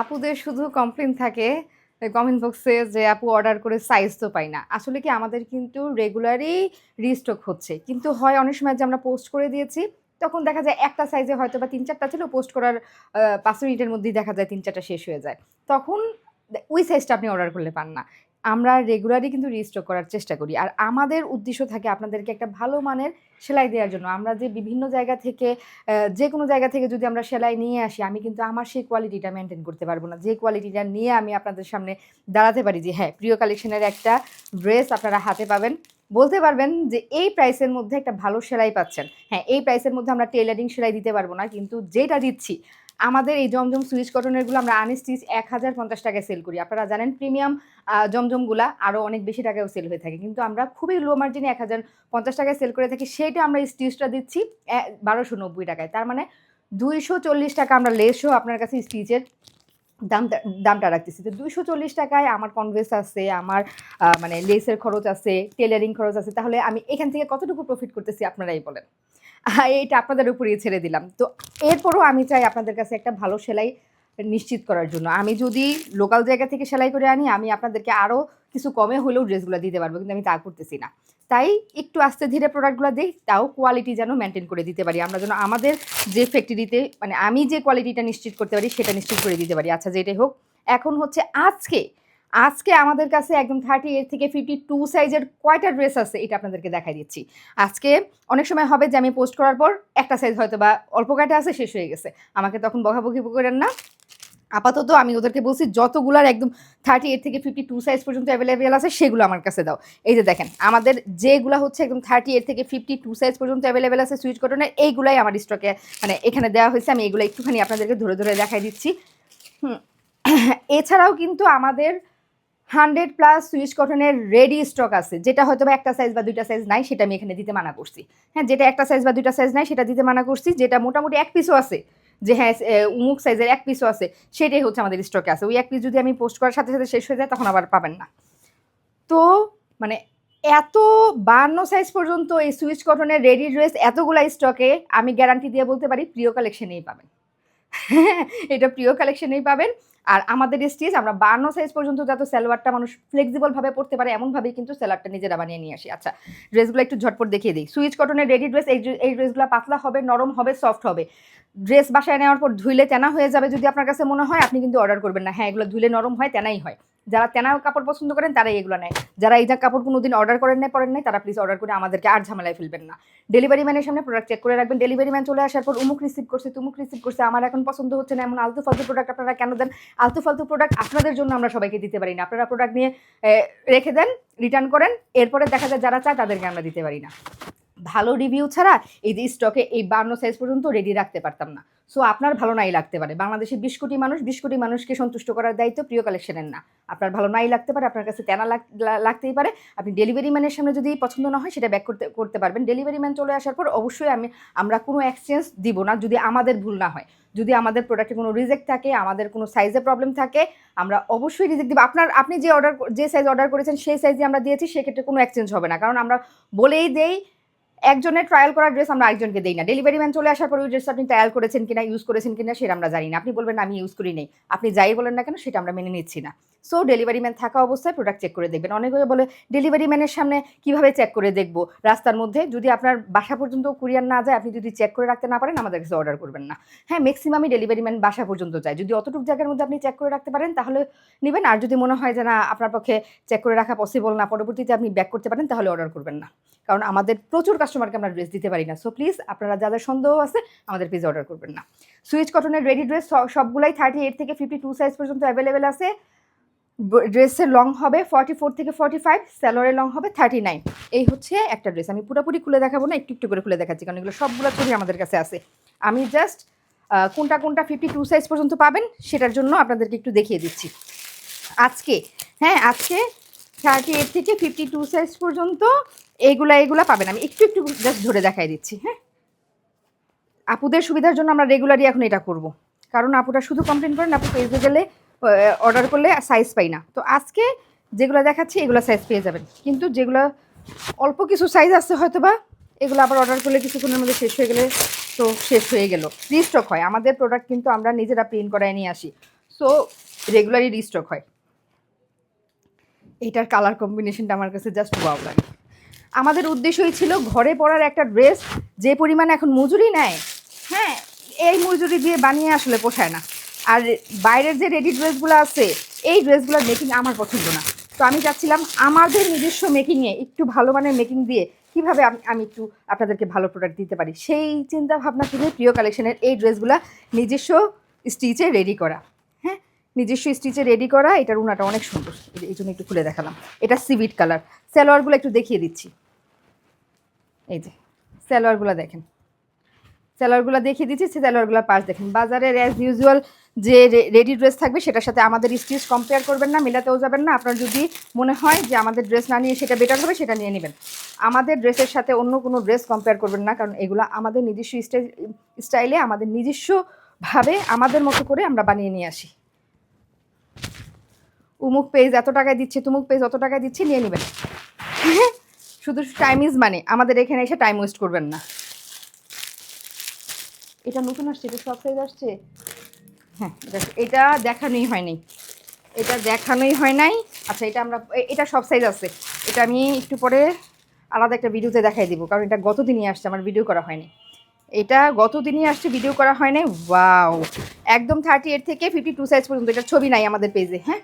আপুদের শুধু কমপ্লেন থাকে কমেন্ট বক্সে যে আপু অর্ডার করে সাইজ তো পাই না। আসলে কি আমাদের কিন্তু রেগুলারই রিস্টক হচ্ছে। কিন্তু হয় অনেক সময় যে আমরা পোস্ট করে দিয়েছি, তখন দেখা যায় একটা সাইজে হয়তো বা তিন চারটা ছিল পোস্ট করার পাঁচ মিনিটের মধ্যেই দেখা যায় তিন চারটা শেষ হয়ে যায়। তখন ওই সাইজটা আপনি অর্ডার করলে পান না। আমরা রেগুলারই কিন্তু রিস্টক করার চেষ্টা করি। আর আমাদের উদ্দেশ্য থাকে আপনাদেরকে একটা ভালো মানের সেলাই দেওয়ার জন্য। আমরা যে বিভিন্ন জায়গা থেকে যে কোনো জায়গা থেকে যদি আমরা সেলাই নিয়ে আসি, আমি কিন্তু আমার সেই কোয়ালিটিটা মেনটেন করতে পারব না। যে কোয়ালিটিটা নিয়ে আমি আপনাদের সামনে দাঁড়াতে পারি যে হ্যাঁ প্রিয় কালেকশনের একটা ড্রেস আপনারা হাতে পাবেন। বলতে পারবেন যে, এই প্রাইসের মধ্যে একটা ভালো সেলাই পাচ্ছেন। হ্যাঁ এই প্রাইসের মধ্যে আমরা টেলারিং সেলাই দিতে পারব না, কিন্তু যেটা দিচ্ছি আমাদের এই জমজম সুইচ কটনেরগুলো আমরা আনস্টিচ এক হাজার পঞ্চাশ টাকায় সেল করি। আপনারা জানেন প্রিমিয়াম জমজমগুলা আরও অনেক বেশি টাকায়ও সেল হয়ে থাকে। কিন্তু আমরা খুবই লো মার্জিনে এক হাজার পঞ্চাশ টাকায় সেল করে থাকি। সেইটা আমরা স্টিচটা দিচ্ছি বারোশো নব্বই টাকায়। তার মানে দুইশো চল্লিশ টাকা আমরা লেসও আপনার কাছে স্টিচের দামটা দামটা রাখতেছি। তো দুইশো চল্লিশ টাকায় আমার কনভেস আছে, আমার মানে লেসের খরচ আছে টেলারিং খরচ আছে। তাহলে আমি এখান থেকে কতটুকু প্রফিট করতেছি, আপনারাই বলেন। এইটা আপনাদের উপরেই ছেড়ে দিলাম। তো এরপরও আমি চাই আপনাদের কাছে একটা ভালো সেলাই নিশ্চিত করার জন্য। আমি যদি লোকাল জায়গা থেকে সেলাই করে আনি, আমি আপনাদেরকে আরও কিছু কমে হলেও ড্রেসগুলো দিতে পারব, কিন্তু আমি তা করতেছি না। তাই একটু আস্তে ধীরে প্রোডাক্টগুলো দিই, তাও কোয়ালিটি যেন মেনটেন করে দিতে পারি। আমরা যেন আমাদের যে ফ্যাক্টরিতে মানে আমি যে কোয়ালিটিটা নিশ্চিত করতে পারি, সেটা নিশ্চিত করে দিতে পারি। আচ্ছা যেটাই হোক, এখন হচ্ছে আজকে আজকে আমাদের কাছে একদম থার্টি এইট থেকে ফিফটি টু সাইজের কয়টা ড্রেস আছে এটা আপনাদেরকে দেখাই দিচ্ছি। আজকে অনেক সময় হবে যে আমি পোস্ট করার পর একটা সাইজ হয়তো বা অল্প কাটা আছে, শেষ হয়ে গেছে। আমাকে তখন বকাবকি করেন না। আপাতত আমি ওদেরকে বলছি, যতগুলার একদম থার্টি এইট থেকে ফিফটি টু সাইজ পর্যন্ত অ্যাভেলেবেল আছে, সেগুলো আমার কাছে দাও। এই যে দেখেন, আমাদের যেগুলো হচ্ছে একদম থার্টি এইট থেকে ফিফটি টু সাইজ পর্যন্ত অ্যাভেলেবেল আছে সুইচ কটনের এইগুলাই আমার স্টকে মানে এখানে দেওয়া হয়েছে, আমি এগুলো একটুখানি আপনাদেরকে ধরে ধরে দেখাই দিচ্ছি। হুম, এছাড়াও কিন্তু আমাদের হান্ড্রেড প্লাস সুইচ কটনের রেডি স্টক আছে, যেটা হয়তো বা একটা সাইজ বা দুইটা সাইজ নাই, সেটা আমি এখানে দিতে মানা করছি। হ্যাঁ যেটা একটা সাইজ বা দুইটা সাইজ নাই, সেটা দিতে মানা করছি, যেটা মোটামুটি এক পিসও আছে। যে হ্যাঁ উমুক সাইজের এক পিসও আছে, সেটাই হচ্ছে আমাদের স্টকে আছে। ওই এক পিস যদি আমি পোস্ট করার সাথে সাথে শেষ হয়ে যায়, তখন আবার পাবেন না। তো মানে এত বান্ন সাইজ পর্যন্ত এই সুইচ কটনের রেডি ড্রেস এতগুলা স্টকে আমি গ্যারান্টি দিয়ে বলতে পারি, প্রিয় কালেকশনেই পাবেন। এটা প্রিয় কালেকশনেই পাবেন। আর আমাদের স্টেজ, আমরা বান্ন সাইজ পর্যন্ত যাতে সালোয়ারটা মানুষ ফ্লেক্সিবলভাবে পড়তে পারে, এমনভাবেই কিন্তু সালোয়ারটা নিজেরা বানিয়ে নিয়ে আসি। আচ্ছা ড্রেসগুলো একটু ঝটপট দেখিয়ে দিই। সুইচ কটনের রেডি ড্রেস এই এই ড্রেসগুলো পাতলা হবে, নরম হবে সফট হবে। ড্রেস বাসায় নেওয়ার পর ধুইলে তেনা হয়ে যাবে যদি আপনার কাছে মনে হয়, আপনি কিন্তু অর্ডার করবেন না। হ্যাঁ এগুলো ধুলে নরম হয়, তেনাই হয়। যারা তেনা কাপড় পছন্দ করেন, তারাই এগুলো নেয়। যারা এই কাপড় কোনোদিন অর্ডার করেন নাই, পরেন নাই, তারা প্লিজ অর্ডার করে আমাদেরকে আর ঝামেলায় ফেলবেন না। ডেলিভারি ম্যানের সামনে প্রোডাক্ট চেক করে রাখবেন। ডেলিভারি ম্যান চলে আসার পর উমুক রিসিভ করছে, তুমুক রিসিভ করছে, আমার এখন পছন্দ হচ্ছে না, এমন আলতু ফালতু প্রোডাক্ট আপনারা কেন দেন? আলতু ফালতু প্রোডাক্ট আপনাদের জন্য আমরা সবাইকে দিতে পারি না। আপনারা প্রোডাক্ট নিয়ে রেখে দেন রিটার্ন করেন, এরপরে দেখা যায় যারা চায় তাদেরকে আমরা দিতে পারি না। ভালো রিভিউ ছাড়া এই যে স্টকে এই বান্ন সাইজ পর্যন্ত রেডি রাখতে পারতাম না। সো আপনার ভালো নাই লাগতে পারে। বাংলাদেশে বিশ কোটি মানুষ, বিশ কোটি মানুষকে সন্তুষ্ট করার দায়িত্ব প্রিয় কালেকশনের না। আপনার ভালো নাই লাগতে পারে, আপনার কাছে তেনা লাগ- লাগতেই পারে। আপনি ডেলিভারি ম্যানের সামনে যদি পছন্দ না হয়, সেটা ব্যাক করতে করতে পারবেন। ডেলিভারি ম্যান চলে আসার পর অবশ্যই আমি, আমরা কোনো এক্সচেঞ্জ দিব না যদি আমাদের ভুল না হয়। যদি আমাদের প্রোডাক্টে কোনো রিজেক্ট থাকে, আমাদের কোনো সাইজে প্রবলেম থাকে, আমরা অবশ্যই রিজেক্ট দিব। আপনার, আপনি যে অর্ডার যে সাইজ অর্ডার করেছেন, সেই সাইজে আমরা দিয়েছি, সেক্ষেত্রে কোনো এক্সচেঞ্জ হবে না। কারণ আমরা বলেই দেই একজনের ট্রায়াল করা ড্রেস আমরা একজনকে দেই না। ডেলিভারি ম্যান চলে আসার পরে ওই ড্রেস আপনি ট্রায়াল করেছেন কিনা ইউজ করেছেন কিনা, সেটা আমরা জানি না। আপনি বলবেন, আমি ইউজ করি নেই। আপনি যাই বলেন না কেন, সেটা আমরা মেনে নিচ্ছি না। সো ডেলিভারি ম্যান থাকা অবস্থায় প্রোডাক্ট চেক করে দেখবেন। অনেকে বলে ডেলিভারি ম্যানের সামনে কীভাবে চেক করে দেখব? রাস্তার মধ্যে যদি আপনার বাসা পর্যন্ত কুরিয়ার না যায়, আপনি যদি চেক করে রাখতে না পারেন, আমাদের কাছে অর্ডার করবেন না। হ্যাঁ ম্যাক্সিমামই ডেলিভারি ম্যান বাসা পর্যন্ত যায়। যদি অতটুকু জায়গার মধ্যে আপনি চেক করে রাখতে পারেন, তাহলে নেবেন। আর যদি মনে হয় যে, না, আপনার পক্ষে চেক করে রাখা পসিবল না, পরবর্তীতে আপনি ব্যাক করতে পারেন, তাহলে অর্ডার করবেন না। কারণ আমাদের প্রচুর কাস্টমারকে আমরা ড্রেস দিতে পারি না। সো প্লিজ আপনারা যাদের সন্দেহ আছে, আমাদের প্লিজ অর্ডার করবেন না। সুইচ কটনের রেডি ড্রেস সবগুলাই থার্টি এইট থেকে ফিফটি টু সাইজ পর্যন্ত অ্যাভেলেবেল আছে। ড্রেসের লং হবে ফর্টি ফোর থেকে ফর্টি ফাইভ স্যালোয়ারের লং হবে থার্টি নাইন এই হচ্ছে একটা ড্রেস আমি পুরোপুরি খুলে দেখাবো না, একটু একটু করে খুলে দেখাচ্ছি, কারণ এগুলো সবগুলো ছবি আমাদের কাছে আছে। আমি জাস্ট কোনটা কোনটা ফিফটি টু সাইজ পর্যন্ত পাবেন, সেটার জন্য আপনাদেরকে একটু দেখিয়ে দিচ্ছি। আজকে হ্যাঁ আজকে থার্টি এইট থেকে ফিফটি টু সাইজ পর্যন্ত এইগুলা এইগুলা পাবেন। আমি একটু একটু জাস্ট ধরে দেখাই দিচ্ছি হ্যাঁ? আপুদের সুবিধার জন্য আমরা রেগুলারই এখন এটা করব। কারণ আপুরা শুধু কমপ্লেন করেন, আপু পেজে গেলে অর্ডার করলে সাইজ পাই না। তো আজকে যেগুলো দেখাচ্ছি, এগুলো সাইজ পেয়ে যাবেন। কিন্তু যেগুলো অল্প কিছু সাইজ আছে হয়তো বা এগুলো আবার অর্ডার করলে কিছুক্ষণের মধ্যে শেষ হয়ে গেলে তো শেষ হয়ে গেল। রিস্টক হয়। আমাদের প্রোডাক্ট কিন্তু আমরা নিজেরা প্রিন্ট করায় নিয়ে আসি। সো রেগুলারই রিস্টক হয়। এইটার কালার কম্বিনেশনটা আমার কাছে জাস্ট ওয়াও লাগে। আমাদের উদ্দেশ্যই ছিল ঘরে পরার একটা ড্রেস, যে পরিমাণে এখন মজুরি নেয় হ্যাঁ এই মজুরি দিয়ে বানিয়ে আসলে পোষায় না। আর বাইরের যে রেডি ড্রেসগুলো আছে, এই ড্রেসগুলোর মেকিং আমার পছন্দ না। তো আমি চাচ্ছিলাম আমাদের নিজস্ব মেকিংয়ে একটু ভালো মানের মেকিং দিয়ে কীভাবে আমি আমি একটু আপনাদেরকে ভালো প্রোডাক্ট দিতে পারি। সেই চিন্তা ভাবনা থেকে প্রিয় কালেকশনের এই ড্রেসগুলো নিজস্ব স্টিচে রেডি করা। হ্যাঁ নিজস্ব স্টিচে রেডি করা, এটার উনাটা অনেক সুন্দর। এই- জন্য একটু খুলে দেখালাম। এটা সিভিট কালার সালোয়ারগুলো একটু দেখিয়ে দিচ্ছি। এই যে সালোয়ারগুলো দেখেন। সালোয়ারগুলো দেখিয়ে দিচ্ছি সালোয়ারগুলো পাশ দেখেন। বাজারের অ্যাজ ইউজুয়াল যে রেডি ড্রেস থাকবে, সেটার সাথে আমাদের স্টিচ কম্পেয়ার করবেন না, মেলাতেও যাবেন না। আপনার যদি মনে হয় যে আমাদের ড্রেস না নিয়ে সেটা বেটার হবে, সেটা নিয়ে নেবেন। আমাদের ড্রেসের সাথে অন্য কোনো ড্রেস কম্পেয়ার করবেন না, কারণ এগুলো আমাদের নিজস্ব স্টাইল, স্টাইলে, আমাদের নিজস্বভাবে, আমাদের মতো করে আমরা বানিয়ে নিয়ে আসি। উমুক পেজ এত টাকায় দিচ্ছে, তুমুক পেজ অত টাকায় দিচ্ছে, নিয়ে নেবেন। শুধু টাইম ইজ মানে আমাদের এখানে এসে টাইম ওয়েস্ট করবেন না। এটা নতুন আসছে, এটা সব সাইজ আসছে। হ্যাঁ এটা- দেখানোই হয়নি এটা দেখানোই হয় নাই। আচ্ছা এটা আমরা এটা সব সাইজ আছে। এটা আমি একটু পরে আলাদা একটা ভিডিওতে দেখাই দিব, কারণ এটা গত দিনই আসছে, আমার ভিডিও করা হয়নি। এটা গত দিনই আসছে ভিডিও করা হয় নাই। ওয়াও একদম থার্টি এইট থেকে ফিফটি টু সাইজ পর্যন্ত, এটার ছবি নাই আমাদের পেজে হ্যাঁ?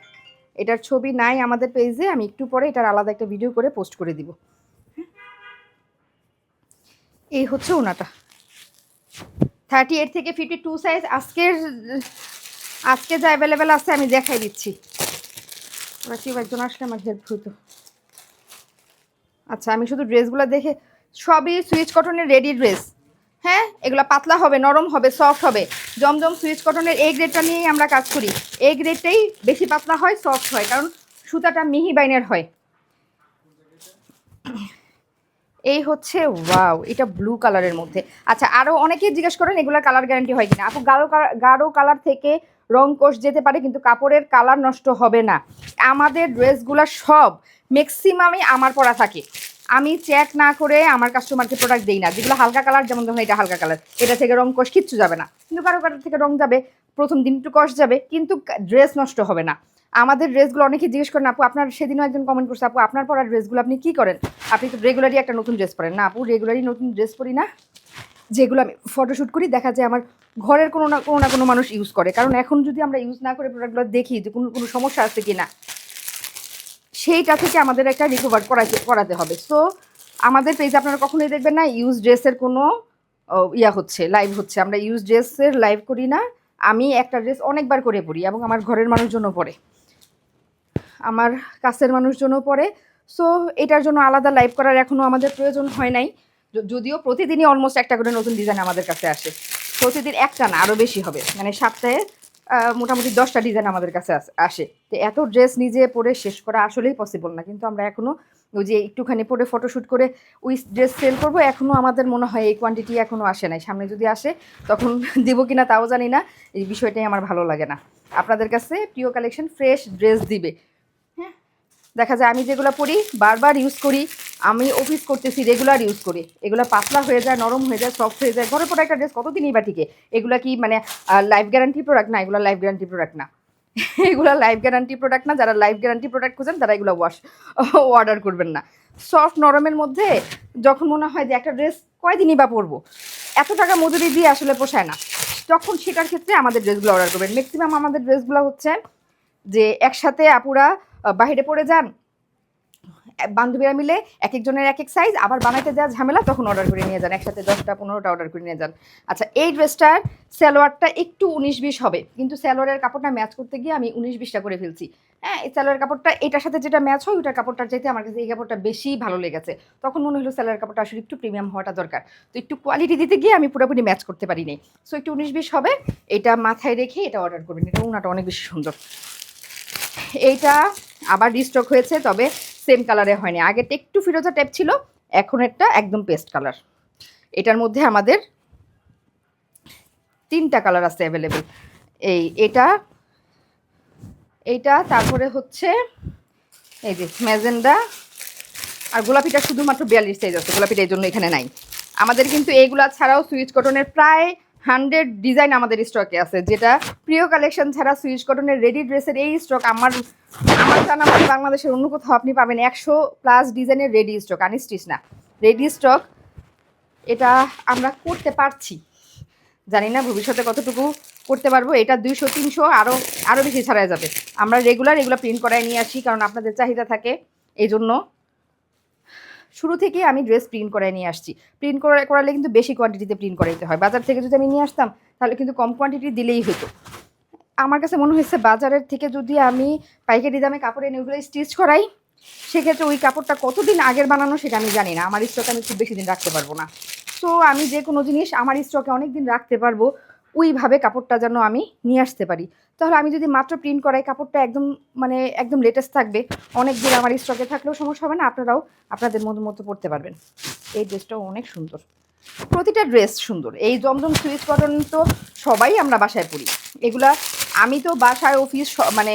এটার ছবি নাই আমাদের পেজে আমি একটু পরে এটার আলাদা একটা ভিডিও করে পোস্ট করে দিব। হ্যাঁ? এই হচ্ছে ওনাটা। থার্টি এইট থেকে ফিফটি টু সাইজ আজকের, আজকে যা অ্যাভেলেবেল আছে আমি দেখাই দিচ্ছি। ওরা কেউ একজন আসলে আমার হেল্প হতো আচ্ছা আমি শুধু ড্রেসগুলো দেখে, সবই সুইচ কটনের রেডি ড্রেস হ্যাঁ এগুলো পাতলা হবে, নরম হবে সফট হবে। জমজম সুইচ কটনের এই গ্রেডটা নিয়েই আমরা কাজ করি। এই গ্রেডটাই বেশি পাতলা হয় সফট হয়, কারণ সুতাটা মিহি বাইনের হয়। এই হচ্ছে ওয়াও, এটা ব্লু কালারের মধ্যে। আচ্ছা আরও অনেকেই জিজ্ঞেস করেন, এগুলোর কালার গ্যারান্টি হয় কিনা? আপু, গাঢ় কালার গাঢ় কালার থেকে রং কোষ যেতে পারে, কিন্তু কাপড়ের কালার নষ্ট হবে না। আমাদের ড্রেসগুলো সব ম্যাক্সিমামই আমার পরা থাকে। আমি চেক না করে আমার কাস্টমারকে প্রোডাক্ট দিই না। যেগুলো হালকা কালার যেমন ধরুন এটা হালকা কালার এটা থেকে রং কোষ কিচ্ছু যাবে না। কিন্তু কারও কারও থেকে রং যাবে, প্রথম দিন একটু কষ যাবে, কিন্তু ড্রেস নষ্ট হবে না। আমাদের ড্রেসগুলো অনেকে জিজ্ঞেস করেন, আপু, আপনার সেদিনও একজন কমেন্ট করছে, আপু, আপনার পরা ড্রেসগুলো আপনি কি করেন? আপনি তো রেগুলারই একটা নতুন ড্রেস পরেন। না, আপু রেগুলারই নতুন ড্রেস পরি না, যেগুলো আমি ফটোশ্যুট করি, দেখা যায় আমার ঘরের কোনো না কোনো না কোনো মানুষ ইউজ করে। কারণ এখন যদি আমরা ইউজ না করে প্রোডাক্টগুলো দেখি যে কোনো কোনো সমস্যা আছে কি না সেইটা থেকে আমাদের একটা রিকভার করাতে করাতে হবে। সো আমাদের পেজে আপনারা কখনোই দেখবেন না ইউজ ড্রেসের কোনো ইয়া হচ্ছে লাইভ হচ্ছে। আমরা ইউজ ড্রেসের লাইভ করি না, আমি একটা ড্রেস অনেকবার করে পরি এবং আমার ঘরের মানুষজনও পরে। আমার কাছের মানুষজনও পরে সো এটার জন্য আলাদা লাইভ করার এখনও আমাদের প্রয়োজন হয় নাই। যদিও প্রতিদিনই অলমোস্ট একটা করে নতুন ডিজাইন আমাদের কাছে আসে। প্রতিদিন একটা না আরও বেশি হবে। মানে সপ্তাহে মোটামুটি দশটা ডিজাইন আমাদের কাছে আসে তো এত ড্রেস নিজে পরে শেষ করা আসলেই পসিবল না। কিন্তু আমরা এখনও ওই যে একটুখানি পরে ফটোশ্যুট করে ওই ড্রেস সেল করব এখনও আমাদের মনে হয় এই কোয়ান্টিটি এখনও আসে নাই। সামনে যদি আসে, তখন দিব কিনা তাও জানি না। এই বিষয়টাই আমার ভালো লাগে না। আপনাদের কাছে প্রিয় কালেকশন ফ্রেশ ড্রেস দিবে। দেখা যায় আমি যেগুলো পরি বারবার ইউজ করি, আমি অফিস করতেছি রেগুলার ইউজ করি। এগুলো পাতলা হয়ে যায়, নরম হয়ে যায় সফট হয়ে যায়। ঘরে পরে একটা ড্রেস কতদিনই বা টিকে? এগুলো কি মানে লাইফ গ্যারান্টি প্রোডাক্ট না, এগুলো লাইফ গ্যারান্টি প্রোডাক্ট না। এগুলো লাইফ গ্যারান্টি প্রোডাক্ট না, যারা লাইফ গ্যারান্টি প্রোডাক্ট খুঁজেন, তারা এগুলো ওয়াশ অর্ডার করবেন না। সফট নরমের মধ্যে যখন মনে হয় যে একটা ড্রেস কয়দিনই বা পরবো, এত টাকা মজুরি দিয়ে আসলে পোষায় না। তখন সেটার ক্ষেত্রে আমাদের ড্রেসগুলো অর্ডার করবেন। ম্যাক্সিমাম আমাদের ড্রেসগুলো হচ্ছে যে একসাথে আপুরা বাইরে পড়ে যান। বান্ধবীরা মিলে এক একজনের এক এক সাইজ আবার বানাইতে দেওয়া ঝামেলা, তখন অর্ডার করে নিয়ে যান। একসাথে দশটা, পনেরোটা অর্ডার করে নিয়ে যান। আচ্ছা এই ড্রেসটার সালোয়ারটা একটু উনিশ বিশ হবে, কিন্তু সালোয়ারের কাপড়টা ম্যাচ করতে গিয়ে আমি উনিশ বিশটা করে ফেলছি। হ্যাঁ এই সালোয়ার কাপড়টা, এটার সাথে যেটা ম্যাচ হয়, ওইটার কাপড়টার চাইতে আমার কাছে এই কাপড়টা বেশি ভালো লেগেছে। তখন মনে হলো সালোয়ার কাপড়টা আসলে একটু প্রিমিয়াম হওয়াটা দরকার। তো একটু কোয়ালিটি দিতে গিয়ে আমি পুরোপুরি ম্যাচ করতে পারি নাই সো একটু উনিশ বিশ হবে, এটা মাথায় রেখে এটা অর্ডার করবেন। এটা ওনাটা অনেক বেশি সুন্দর। এইটা আবার রিস্টক হয়েছে, তবে সেম কালারে হয়নি। আগেরটা একটু ফিরোজা টাইপ ছিল, এখন একটা একদম পেস্ট কালার এটার মধ্যে আমাদের তিনটা কালার আছে অ্যাভেলেবেল এই, এটা এইটা তারপরে হচ্ছে, এই যে ম্যাজেন্ডা, আর গোলাপিটা শুধুমাত্র বিয়াল্লিশ সাইজ আছে, গোলাপিটা এই জন্য এখানে নাই। আমাদের কিন্তু এইগুলা ছাড়াও সুইচ কটনের প্রায় হান্ড্রেড ডিজাইন আমাদের স্টকে আছে, যেটা প্রিয় কালেকশন ছাড়া সুইচ কটনের রেডি ড্রেসের এই স্টক আমার আমার জানা মতে বাংলাদেশের অন্য কোথাও আপনি পাবেন একশো প্লাস ডিজাইনের রেডি স্টক আনিস্টিস না। রেডি স্টক এটা আমরা করতে পারছি। জানি না ভবিষ্যতে কতটুকু করতে পারব, এটা দুইশো, তিনশো আরও আরও বেশি ছাড়াই যাবে। আমরা রেগুলার এগুলো প্রিন্ট করায় নিয়ে আসি, কারণ আপনাদের চাহিদা থাকে এই জন্য শুরু থেকে আমি ড্রেস প্রিন্ট করায় নিয়ে আসছি। প্রিন্ট করে করালে কিন্তু বেশি কোয়ান্টিটিতে প্রিন্ট করাইতে হয়। বাজার থেকে যদি আমি নিয়ে আসতাম, তাহলে কিন্তু কম কোয়ান্টিটি দিলেই হতো। আমার কাছে মনে হয়েছে, বাজারের থেকে যদি আমি পাইকারি দামে কাপড় এনে ওইগুলো স্টিচ করাই, সেক্ষেত্রে ওই কাপড়টা কতদিন আগের বানানো সেটা আমি জানি না। আমার স্টকে আমি খুব বেশি দিন রাখতে পারব না। তো আমি যে কোনো জিনিস আমার স্টকে অনেক দিন রাখতে পারব। ওইভাবে কাপড়টা যেন আমি নিয়ে আসতে পারি। তাহলে আমি যদি মাত্র প্রিন্ট করাই কাপড়টা একদম মানে একদম লেটেস্ট থাকবে। অনেক দিন আমার স্টকে থাকলেও সমস্যা হবে না, আপনারাও আপনাদের মতো মতো পড়তে পারবেন। এই ড্রেসটাও অনেক সুন্দর। প্রতিটা ড্রেস সুন্দর। এই জমজম সুইচ কটন তো সবাই আমরা বাসায় পরি। এগুলা আমি তো বাসায় অফিস মানে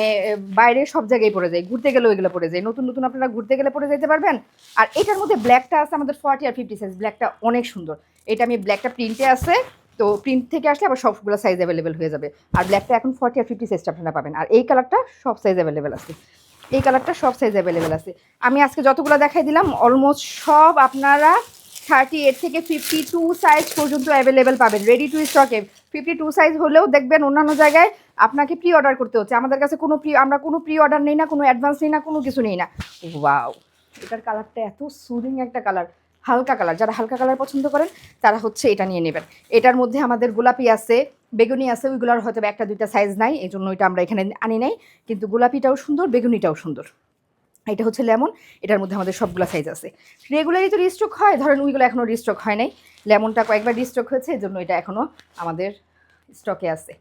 বাইরে সব জায়গায় পরে যাই। ঘুরতে গেলেও এগুলো পরে যাই। নতুন নতুন আপনারা ঘুরতে গেলে পরে যেতে পারবেন। আর এটার মধ্যে ব্ল্যাকটা আছে আমাদের ফর্টি আর ফিফটি সাইজ ব্ল্যাকটা অনেক সুন্দর। এটা আমি ব্ল্যাকটা প্রিন্টে আছে। তো প্রিন্ট থেকে আসলে আবার সবগুলো সাইজ অ্যাভেলেবেল হয়ে যাবে। আর ব্ল্যাকটা এখন ফর্টি আর ফিফটি সাইজটা আপনারা পাবেন। আর এই কালারটা সব সাইজ অ্যাভেলেবেল আছে। এই কালারটা সব সাইজ অ্যাভেলেবেল আছে। আমি আজকে যতগুলো দেখাই দিলাম অলমোস্ট সব আপনারা থার্টি এইট থেকে ফিফটি টু সাইজ পর্যন্ত অ্যাভেলেবেল পাবেন। রেডি টু স্টকে ফিফটি টু সাইজ হলেও দেখবেন অন্যান্য জায়গায় আপনাকে প্রি অর্ডার করতে হচ্ছে। আমাদের কাছে কোনো প্রি আমরা কোনো প্রি অর্ডার নেই না, কোনো অ্যাডভান্স নেই না, কোনো কিছু নেই না। ওয়াও এটার কালারটা এত সুদিং একটা কালার হালকা কালার, যারা হালকা কালার পছন্দ করেন, তারা হচ্ছে এটা নিয়ে নেবেন। এটার মধ্যে আমাদের গোলাপি আছে, বেগুনি আছে, ওইগুলোর হয়তো একটা, দুইটা সাইজ নাই এই জন্য ওইটা আমরা এখানে আনি নাই, কিন্তু গোলাপিটাও সুন্দর, বেগুনিটাও সুন্দর। এটা হচ্ছে লেমন, এটার মধ্যে আমাদের সবগুলো সাইজ আছে। রেগুলারই তো রিস্টক হয়, ধরেন ওইগুলো এখনও রিস্টক হয় নাই, লেমনটা কয়েকবার রিস্টক হয়েছে এই জন্য এটা এখনও আমাদের স্টকে আছে।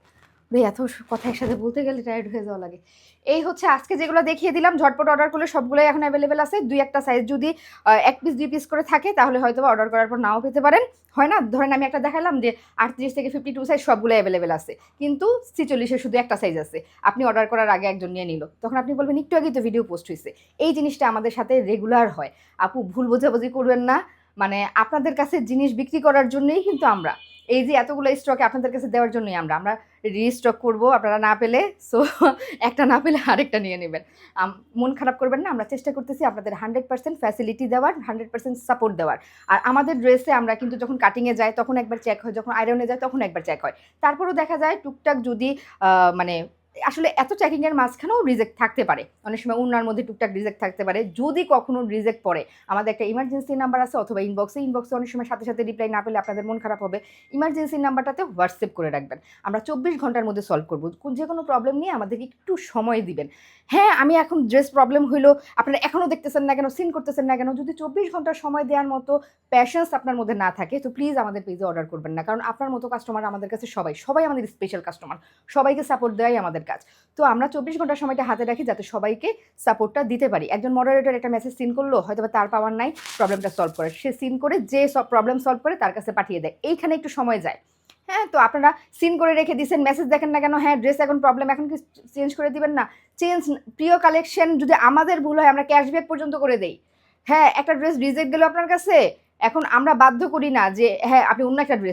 ভাই, এত কথা একসাথে বলতে গেলে টায়ার্ড হয়ে যাওয়া লাগে। এই হচ্ছে আজকে যেগুলো দেখিয়ে দিলাম, ঝটপট অর্ডার করলে সবগুলোই এখন অ্যাভেলেবেল আছে। দুই একটা সাইজ যদি এক পিস দুই পিস করে থাকে, তাহলে হয়তো অর্ডার করার পর নাও পেতে পারেন। হয় না? ধরেন আমি একটা দেখালাম যে, আটত্রিশ থেকে ফিফটি টু সাইজ সবগুলো অ্যাভেলেবেল আছে। কিন্তু ছিচল্লিশের শুধু একটা সাইজ আছে। আপনি অর্ডার করার আগে একজন নিয়ে নিল। তখন আপনি বলবেন, একটু আগেই তো ভিডিও পোস্ট হয়েছে এই জিনিসটা আমাদের সাথে রেগুলার হয়। আপু, ভুল বোঝাবুঝি করবেন না। মানে আপনাদের কাছে জিনিস বিক্রি করার জন্যই কিন্তু আমরা। এই যে এতগুলো স্টক আপনাদের কাছে দেওয়ার জন্যই আমরা আমরা রিস্টক করব আপনারা না পেলে সো একটা না পেলে আরেকটা নিয়ে নেবেন। মন খারাপ করবেন না, আমরা চেষ্টা করতেছি আপনাদের হান্ড্রেড পার্সেন্ট ফ্যাসিলিটি দেওয়ার হান্ড্রেড পার্সেন্ট সাপোর্ট দেওয়ার। আর আমাদের ড্রেসে আমরা কিন্তু যখন কাটিংয়ে যাই, তখন একবার চেক হয়, যখন আয়রনে যায় তখন একবার চেক হয়। তারপরেও দেখা যায়, টুকটাক যদি মানে আসলে এত চেকিংয়ের মাঝখানেও রিজেক্ট থাকতে পারে। অনেক সময় উনার মধ্যে টুকটাক রিজেক্ট থাকতে পারে। যদি কখনো রিজেক্ট পড়ে, আমাদের একটা ইমার্জেন্সি নাম্বার আছে অথবা ইনবক্সে ইনবক্সে অনেক সময় সাথে সাথে রিপ্লাই না পেলে আপনাদের মন খারাপ হবে। ইমার্জেন্সি নাম্বারটাতে হোয়াটসঅ্যাপ করে রাখবেন। আমরা চব্বিশ ঘণ্টার মধ্যে সলভ করব। যে কোনো প্রবলেম নিয়ে আমাদেরকে একটু সময় দিবেন। হ্যাঁ আমি এখন ড্রেস প্রবলেম হইল। আপনারা এখনও দেখতেছেন না কেন? সিন করতেছেন না কেন? যদি চব্বিশ ঘণ্টা সময় দেওয়ার মতো প্যাশেন্স আপনার মধ্যে না থাকে, তো প্লিজ আমাদের পেজে অর্ডার করবেন না। কারণ আপনার মতো কাস্টমার আমাদের কাছে সবাই। সবাই আমাদের স্পেশাল কাস্টমার সবাইকে সাপোর্ট দেওয়াই আমাদের কাজ। তো আমরা চব্বিশ ঘণ্টার সময়টা হাতে রাখি যাতে সবাইকে সাপোর্টটা দিতে পারি। একজন মডারেটর একটা মেসেজ সিন করল হয়তো তার পাওয়ার নাই প্রবলেমটা সলভ করে। সে সিন করে যে সব প্রবলেম সলভ করে তার কাছে পাঠিয়ে দেয়। এইখানে একটু সময় যায়। হ্যাঁ তো আপনারা সিন করে রেখে দিয়েছেন মেসেজ দেখেন না কেন হ্যাঁ ড্রেস এখন প্রবলেম এখন কি চেঞ্জ করে দিবেন না। চেঞ্জ প্রিয় কালেকশন যদি আমাদের ভুল হয়, আমরা ক্যাশব্যাক পর্যন্ত করে দেই। হ্যাঁ একটা ড্রেস রিজেক্ট গেল আপনার কাছে। এখন আমরা বাধ্য করি না যে হ্যাঁ আপনি অন্য একটা ড্রেস